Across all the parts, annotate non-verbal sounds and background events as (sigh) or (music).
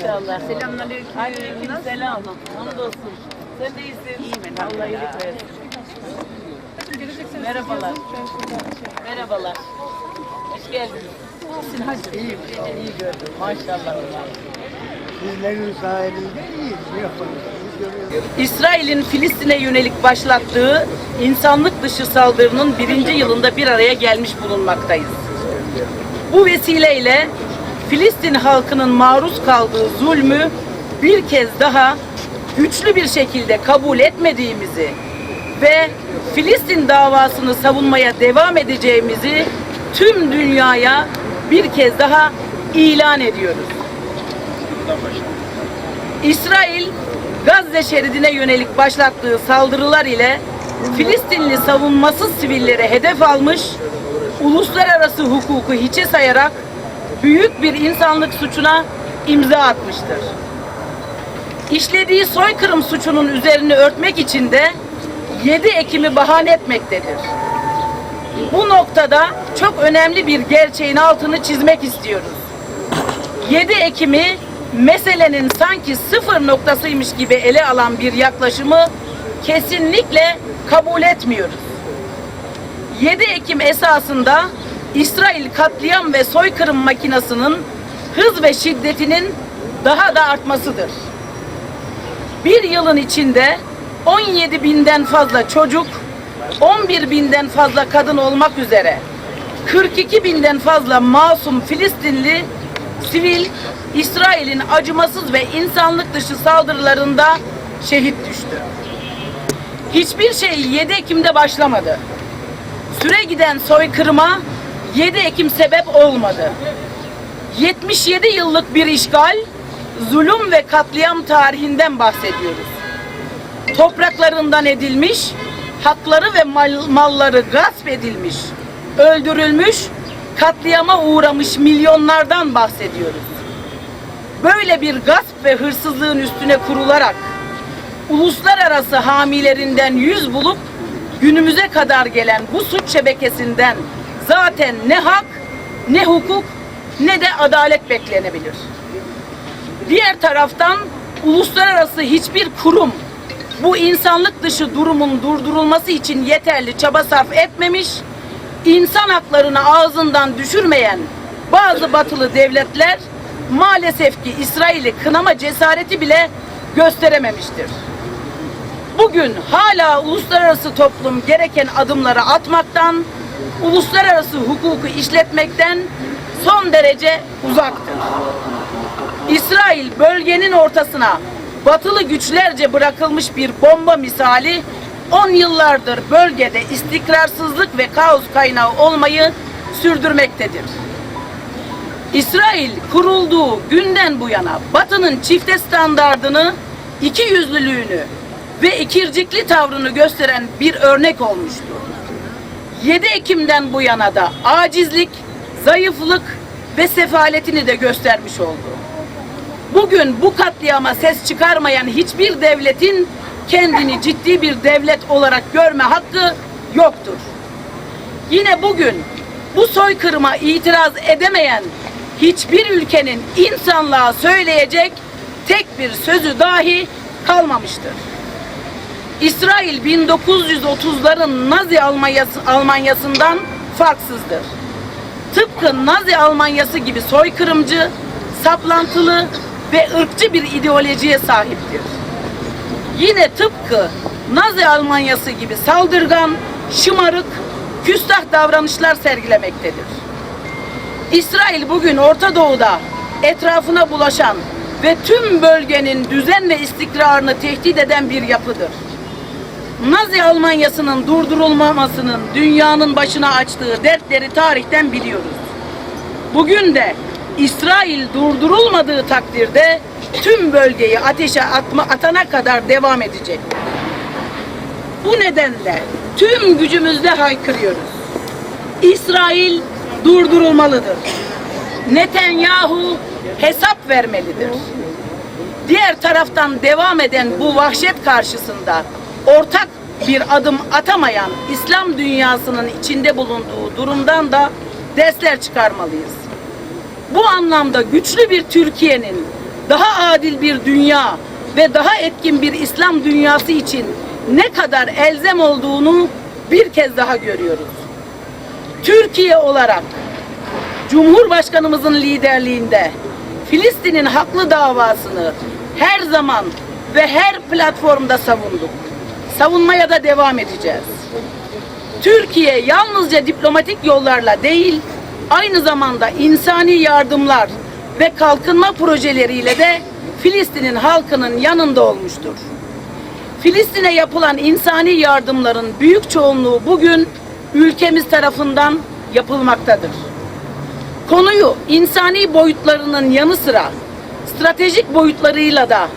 Maşallah. Selamünaleyküm. Aleyküm selam. Hamdolsun. Sen de iyisin. İyiyim Allah iyilik versin. Merhabalar. Merhabalar. Hoş geldiniz. Nasılsın hacı? İyiyim. İyi gördüm. Maşallah. Sizlerin sayesinde iyiyiz. İsrail'in Filistin'e yönelik başlattığı insanlık dışı saldırının birinci yılında bir araya gelmiş bulunmaktayız. Bu vesileyle Filistin halkının maruz kaldığı zulmü bir kez daha güçlü bir şekilde kabul etmediğimizi ve Filistin davasını savunmaya devam edeceğimizi tüm dünyaya bir kez daha ilan ediyoruz. İsrail Gazze şeridine yönelik başlattığı saldırılar ile Filistinli savunmasız sivillere hedef almış, uluslararası hukuku hiçe sayarak büyük bir insanlık suçuna imza atmıştır. İşlediği soykırım suçunun üzerini örtmek için de 7 Ekim'i bahane etmektedir. Bu noktada çok önemli bir gerçeğin altını çizmek istiyoruz. 7 Ekim'i meselenin sanki sıfır noktasıymış gibi ele alan bir yaklaşımı kesinlikle kabul etmiyoruz. 7 Ekim esasında İsrail katliam ve soykırım makinasının hız ve şiddetinin daha da artmasıdır. Bir yılın içinde 17 binden fazla çocuk, 11 binden fazla kadın olmak üzere 42 binden fazla masum Filistinli sivil İsrail'in acımasız ve insanlık dışı saldırılarında şehit düştü. Hiçbir şey 7 Ekim'de başlamadı. Süre giden soykırıma 7 Ekim sebep olmadı. 77 yıllık bir işgal, zulüm ve katliam tarihinden bahsediyoruz. Topraklarından edilmiş, hakları ve mal- malları gasp edilmiş, öldürülmüş, katliama uğramış milyonlardan bahsediyoruz. Böyle bir gasp ve hırsızlığın üstüne kurularak uluslararası hamilerinden yüz bulup günümüze kadar gelen bu suç şebekesinden zaten ne hak, ne hukuk, ne de adalet beklenebilir. Diğer taraftan uluslararası hiçbir kurum bu insanlık dışı durumun durdurulması için yeterli çaba sarf etmemiş, insan haklarını ağzından düşürmeyen bazı batılı devletler maalesef ki İsrail'i kınama cesareti bile gösterememiştir. Bugün hala uluslararası toplum gereken adımları atmaktan, uluslararası hukuku işletmekten son derece uzaktır. İsrail bölgenin ortasına batılı güçlerce bırakılmış bir bomba misali 10 yıllardır bölgede istikrarsızlık ve kaos kaynağı olmayı sürdürmektedir. İsrail kurulduğu günden bu yana Batı'nın çifte standardını, iki yüzlülüğünü ve ikircikli tavrını gösteren bir örnek olmuştur. 7 Ekim'den bu yana da acizlik, zayıflık ve sefaletini de göstermiş oldu. Bugün bu katliama ses çıkarmayan hiçbir devletin kendini ciddi bir devlet olarak görme hakkı yoktur. Yine bugün bu soykırıma itiraz edemeyen hiçbir ülkenin insanlığa söyleyecek tek bir sözü dahi kalmamıştır. İsrail 1930'ların Nazi Almanyası, Almanyasından farksızdır. Tıpkı Nazi Almanyası gibi soykırımcı, saplantılı ve ırkçı bir ideolojiye sahiptir. Yine tıpkı Nazi Almanyası gibi saldırgan, şımarık, küstah davranışlar sergilemektedir. İsrail bugün Orta Doğu'da etrafına bulaşan ve tüm bölgenin düzen ve istikrarını tehdit eden bir yapıdır. Nazi Almanyası'nın durdurulmamasının dünyanın başına açtığı dertleri tarihten biliyoruz. Bugün de İsrail durdurulmadığı takdirde tüm bölgeyi ateşe atma, atana kadar devam edecek. Bu nedenle tüm gücümüzle haykırıyoruz. İsrail durdurulmalıdır. Netanyahu hesap vermelidir. Diğer taraftan devam eden bu vahşet karşısında ortak bir adım atamayan İslam dünyasının içinde bulunduğu durumdan da dersler çıkarmalıyız. Bu anlamda güçlü bir Türkiye'nin daha adil bir dünya ve daha etkin bir İslam dünyası için ne kadar elzem olduğunu bir kez daha görüyoruz. Türkiye olarak Cumhurbaşkanımızın liderliğinde Filistin'in haklı davasını her zaman ve her platformda savunduk. Savunmaya da devam edeceğiz. Türkiye yalnızca diplomatik yollarla değil, aynı zamanda insani yardımlar ve kalkınma projeleriyle de Filistin'in halkının yanında olmuştur. Filistin'e yapılan insani yardımların büyük çoğunluğu bugün ülkemiz tarafından yapılmaktadır. Konuyu insani boyutlarının yanı sıra stratejik boyutlarıyla da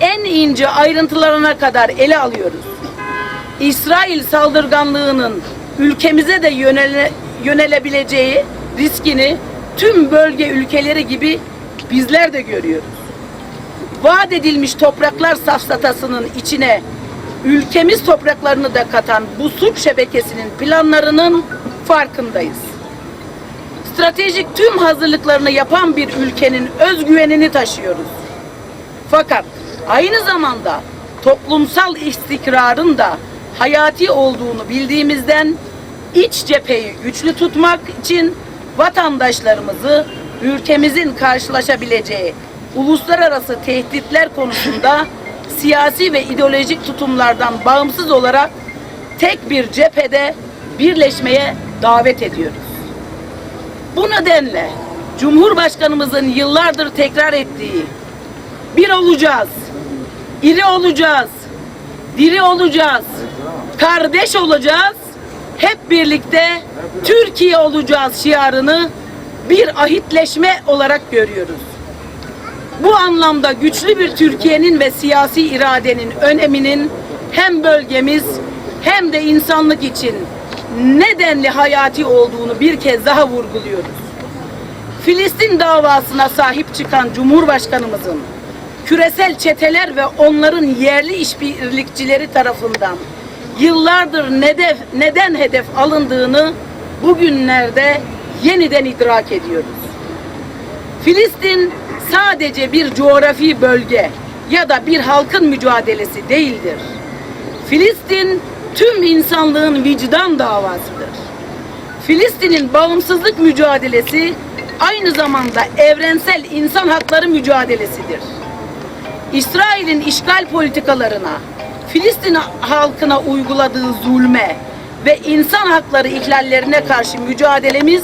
en ince ayrıntılarına kadar ele alıyoruz. İsrail saldırganlığının ülkemize de yönele, yönelebileceği riskini tüm bölge ülkeleri gibi bizler de görüyoruz. Vaat edilmiş topraklar safsatasının içine ülkemiz topraklarını da katan bu suç şebekesinin planlarının farkındayız. Stratejik tüm hazırlıklarını yapan bir ülkenin özgüvenini taşıyoruz. Fakat aynı zamanda toplumsal istikrarın da hayati olduğunu bildiğimizden iç cepheyi güçlü tutmak için vatandaşlarımızı ülkemizin karşılaşabileceği uluslararası tehditler konusunda (laughs) siyasi ve ideolojik tutumlardan bağımsız olarak tek bir cephede birleşmeye davet ediyoruz. Bu nedenle Cumhurbaşkanımızın yıllardır tekrar ettiği bir olacağız, iri olacağız, diri olacağız, kardeş olacağız, hep birlikte Türkiye olacağız şiarını bir ahitleşme olarak görüyoruz. Bu anlamda güçlü bir Türkiye'nin ve siyasi iradenin öneminin hem bölgemiz hem de insanlık için nedenli hayati olduğunu bir kez daha vurguluyoruz. Filistin davasına sahip çıkan Cumhurbaşkanımızın küresel çeteler ve onların yerli işbirlikçileri tarafından yıllardır nedef, neden hedef alındığını bugünlerde yeniden idrak ediyoruz. Filistin sadece bir coğrafi bölge ya da bir halkın mücadelesi değildir. Filistin tüm insanlığın vicdan davasıdır. Filistin'in bağımsızlık mücadelesi aynı zamanda evrensel insan hakları mücadelesidir. İsrail'in işgal politikalarına, Filistin halkına uyguladığı zulme ve insan hakları ihlallerine karşı mücadelemiz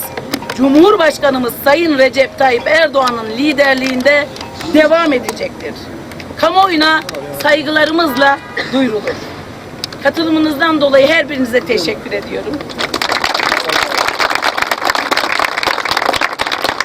Cumhurbaşkanımız Sayın Recep Tayyip Erdoğan'ın liderliğinde devam edecektir. Kamuoyuna saygılarımızla duyurulur. Katılımınızdan dolayı her birinize teşekkür ediyorum.